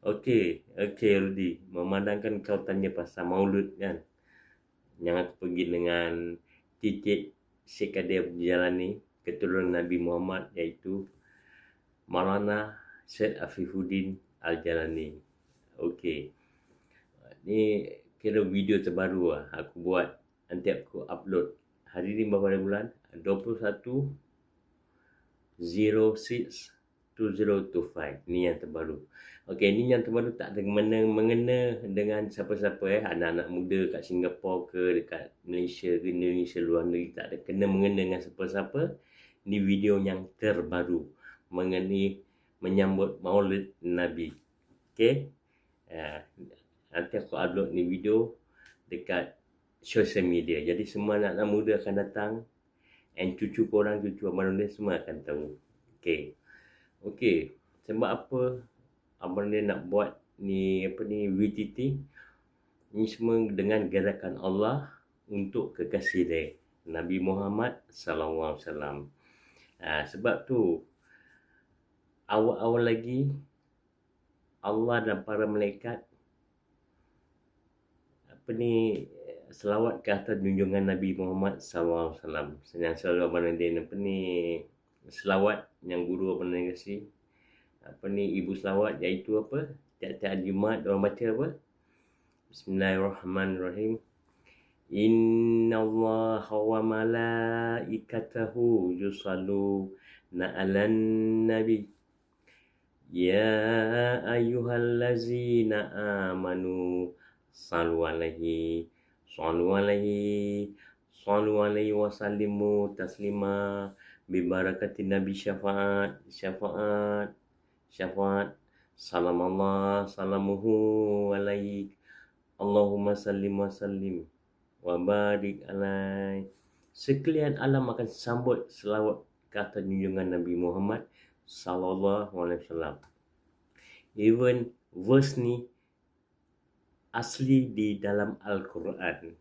Okey, okey Rudi. Memandangkan kau tanya pasal maulud kan. Yang aku pergi dengan titik Syekh Kadir Jalani, keturunan Nabi Muhammad iaitu Maulana Syed Afifuddin Al-Jalani. Okey. Ni kira video terbaru lah aku buat. Nanti aku upload. Hari ni berapa bulan? 21 06 2025 ni yang terbaru. Okey ni yang terbaru tak ada mengena, mengena dengan siapa-siapa eh? Anak-anak muda kat Singapura ke dekat Malaysia ke Indonesia luar negeri tak ada. Kena mengena dengan siapa-siapa. Ni video yang terbaru mengenai menyambut Maulid Nabi. Okey? Uh, nanti aku upload ni video dekat social media. Jadi semua anak-anak muda akan datang and cucu korang cucu abang semua akan tahu. Okey Okey, sebab apa abang dia nak buat ni apa ni VTT ni semua dengan gerakan Allah untuk kekasih dia Nabi Muhammad sallallahu alaihi wasallam. Ha, sebab tu awal-awal lagi Allah dan para malaikat apa ni selawat ke atas junjungan Nabi Muhammad sallallahu alaihi wasallam. Senang selalu abang dia apa ni selawat yang guru apa nak kasi. Apa ni ibu selawat iaitu apa? Tiap-tiap Jumaat orang baca apa? Bismillahirrahmanirrahim. Inna Allah wa malaikatahu yusallu na'alan nabi. Ya ayyuhallazina amanu sallu alaihi sallu alaihi sallu alaihi wa sallimu taslima bibarakatin Nabi syafaat syafaat syafaat. Salam Allah salamuhu alaik. Allahumma sallim wa sallim wa barik alaik. Sekalian alam akan sambut selawat kata junjungan Nabi Muhammad sallallahu alaihi wasallam. Even verse ni asli di dalam al-Quran.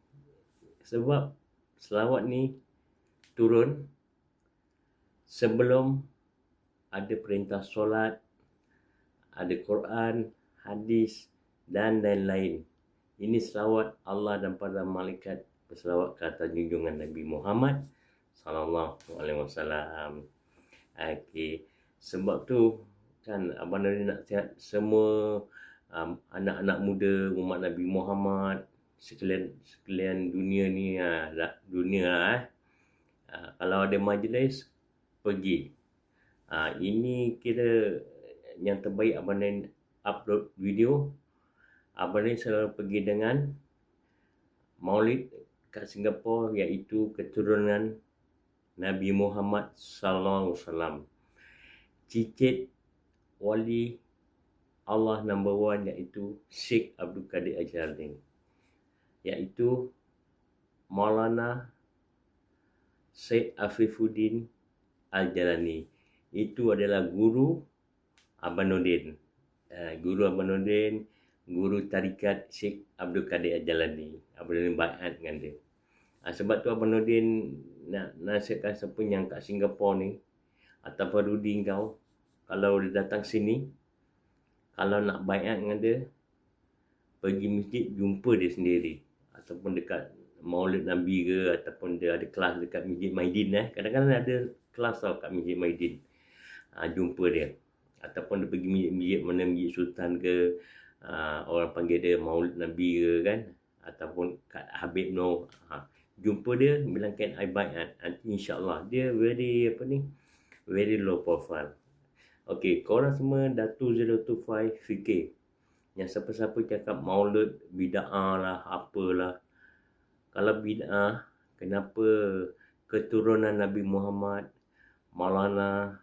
Sebab selawat ni turun sebelum ada perintah solat, ada Quran, hadis dan lain-lain. Ini selawat Allah dan para malaikat berselawat ke atas junjungan Nabi Muhammad sallallahu alaihi wasallam. Okey. Sebab tu kan abang Nabi nak sihat semua um, anak-anak muda umat Nabi Muhammad sekalian sekalian dunia ni ha, dunia lah, eh. Ha, kalau ada majlis pergi. Ha, ini kira yang terbaik Abang Nen upload video. Abang Nen selalu pergi dengan maulid kat Singapura iaitu keturunan Nabi Muhammad sallallahu alaihi wasallam. Cicit wali Allah number one iaitu Sheikh Abdul Qadir Ajarin iaitu Maulana Syed Afifuddin Al-Jalani. Itu adalah guru Abanuddin. Uh, guru Abanuddin, guru tarikat Syekh Abdul Qadir Al-Jalani. Abanuddin baiat dengan dia. Uh, sebab tu Abanuddin nak nasihatkan siapa yang kat Singapura ni ataupun Rudi kau kalau dia datang sini kalau nak baiat dengan dia pergi masjid jumpa dia sendiri ataupun dekat Maulid Nabi ke ataupun dia ada kelas dekat Masjid Maidin eh kadang-kadang ada kelas tau kat Masjid Maidin. Ha, jumpa dia. Ataupun dia pergi masjid mana Masjid Sultan ke. Ha, orang panggil dia Maulid Nabi ke kan. Ataupun kat Habib Noh. Ha, jumpa dia bilang kan I kan. Nanti insyaAllah dia very apa ni. Very low profile. Okay, korang semua Datu 025 fikir. Yang siapa-siapa cakap maulid, bida'ah lah, apalah. Kalau bida'ah, kenapa keturunan Nabi Muhammad Maulana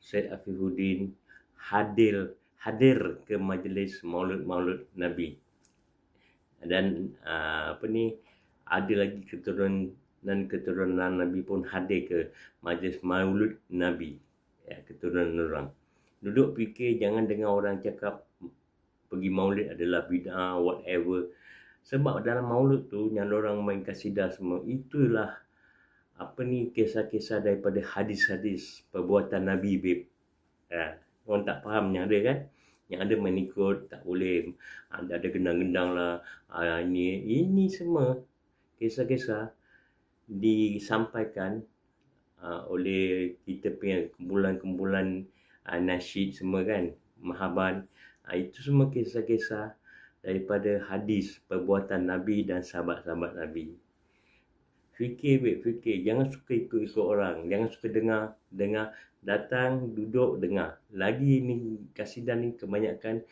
Syed Afifuddin hadir hadir ke majlis Maulid-Maulid Nabi. Dan uh, apa ni ada lagi keturunan dan keturunan Nabi pun hadir ke majlis Maulid Nabi. Ya, keturunan orang. Duduk fikir jangan dengar orang cakap pergi maulid adalah bid'ah whatever. Sebab dalam maulid tu yang orang main kasidah semua itulah apa ni kisah-kisah daripada hadis-hadis perbuatan Nabi bib. Ha, orang tak faham yang ada kan. Yang ada main ikut, tak boleh. Ada, ada gendang-gendang lah. Uh, ini, ini semua kisah-kisah disampaikan uh, oleh kita punya kumpulan-kumpulan uh, nasyid semua kan. Mahaban. Uh, itu semua kisah-kisah daripada hadis perbuatan Nabi dan sahabat-sahabat Nabi. Fikir, baik, fikir. Jangan suka ikut-ikut orang. Jangan suka dengar, dengar. Datang, duduk, dengar. Lagi ni, kasidah ni kebanyakan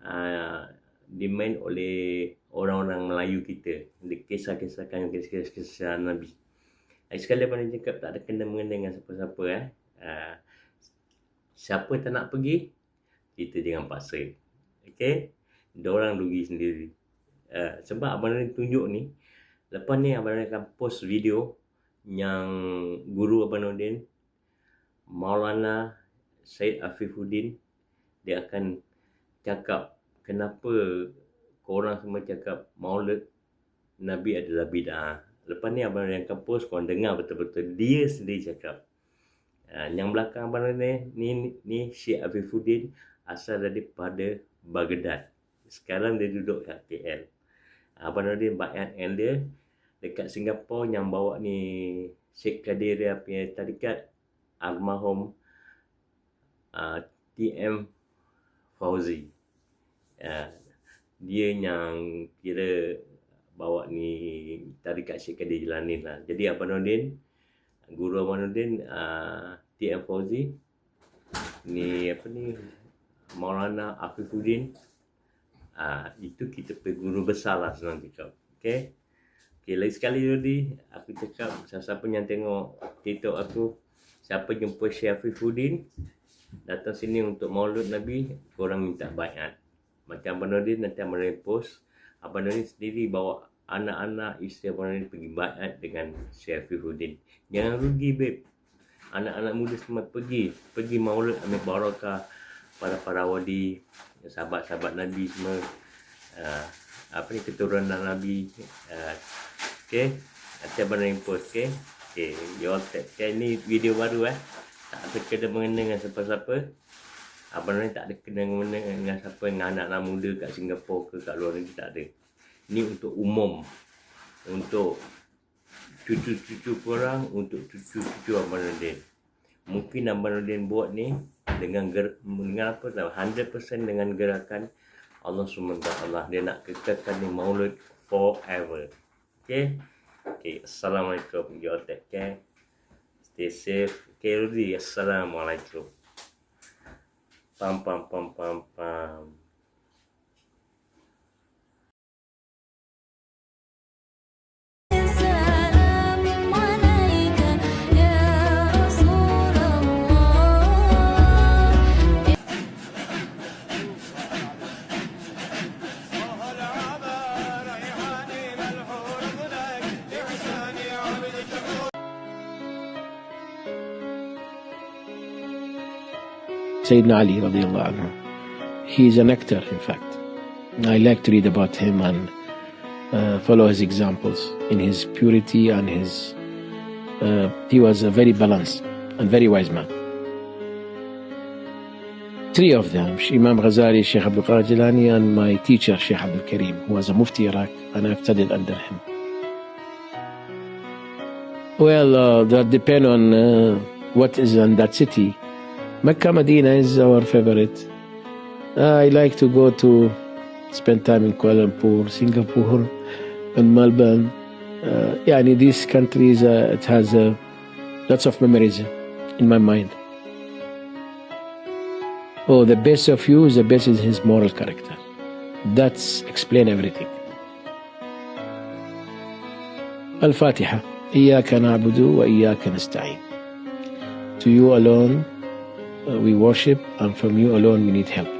uh, dimain oleh orang-orang Melayu kita. Kisah-kisahkan kisah-kisah Nabi. Sekali apa ni cakap, tak ada kena-mengena dengan siapa-siapa. Eh. Uh, siapa tak nak pergi, kita jangan paksa. Okay? Diorang rugi sendiri. Uh, sebab abang ni tunjuk ni, Lepas ni Abang Nudin akan post video yang guru Abang Nudin Maulana Syed Afifuddin dia akan cakap kenapa korang semua cakap maulid Nabi adalah bid'ah. Lepas ni Abang Nudin akan post korang dengar betul-betul dia sendiri cakap. Uh, yang belakang Abang Nudin ni, ni Syed Afifuddin asal daripada Baghdad. Sekarang dia duduk kat KL. Abang Nudin bayat elder dekat Singapura yang bawa ni Sheikh Kadir dia punya tarikat almarhum uh, ah, TM Fauzi. Uh, dia yang kira bawa ni tarikat Sheikh Kadir Jilani lah. Jadi Abang Nudin, Guru Abang Nudin, uh, TM Fauzi, ni apa ni, Maulana Afifuddin, uh, itu kita pergi guru besar lah senang cakap. Okay. Okay, lagi sekali tadi aku cakap siapa yang tengok TikTok aku siapa jumpa Syekh Afifuddin datang sini untuk maulud Nabi korang minta bayat macam Abang Nordin nanti Abang Nordin post. Abang Nordin sendiri bawa anak-anak isteri Abang Nordin pergi bayat dengan Syekh Afifuddin jangan rugi babe. Anak-anak muda semua pergi. Pergi maulud ambil barakah para para wadi sahabat-sahabat Nabi semua uh, apa ni keturunan Nabi uh, Okay. Nanti abang nak post. Okay. Okay. You all take care. Ni video baru eh. Tak ada kena mengenai dengan siapa-siapa. Abang ni tak ada kena mengenai dengan siapa dengan anak-anak muda kat Singapura ke kat luar negeri. Tak ada. Ni untuk umum. Untuk cucu-cucu korang. Untuk cucu-cucu Abang Nudin. Mungkin Abang Nudin buat ni dengan ger dengan apa tau 100% dengan gerakan Allah SWT Allah dia nak kekalkan ni maulud forever Okay. Okay. Assalamualaikum. You all take care. Stay safe. Okay, Rudy. Assalamualaikum. Pam, pam, pam, pam, pam. Sayyidina Ali radiallahu anhu. He is an actor, in fact. I like to read about him and uh, follow his examples in his purity and his. Uh, he was a very balanced and very wise man. Three of them, Imam Ghazali, Sheikh Abdul Qadir Jilani, and my teacher, Sheikh Abdul Karim, who was a Mufti Iraq, and I've studied under him. Well, uh, that depends on uh, what is in that city. Mecca Medina is our favorite. I like to go to spend time in Kuala Lumpur, Singapore, and Melbourne. Uh, yeah, in these countries, uh, it has uh, lots of memories in my mind. Oh, the best of you is the best is his moral character. That's explain everything. الفاتحة إياك نعبد وإياك نستعين To you alone uh, we worship, and from you alone we need help.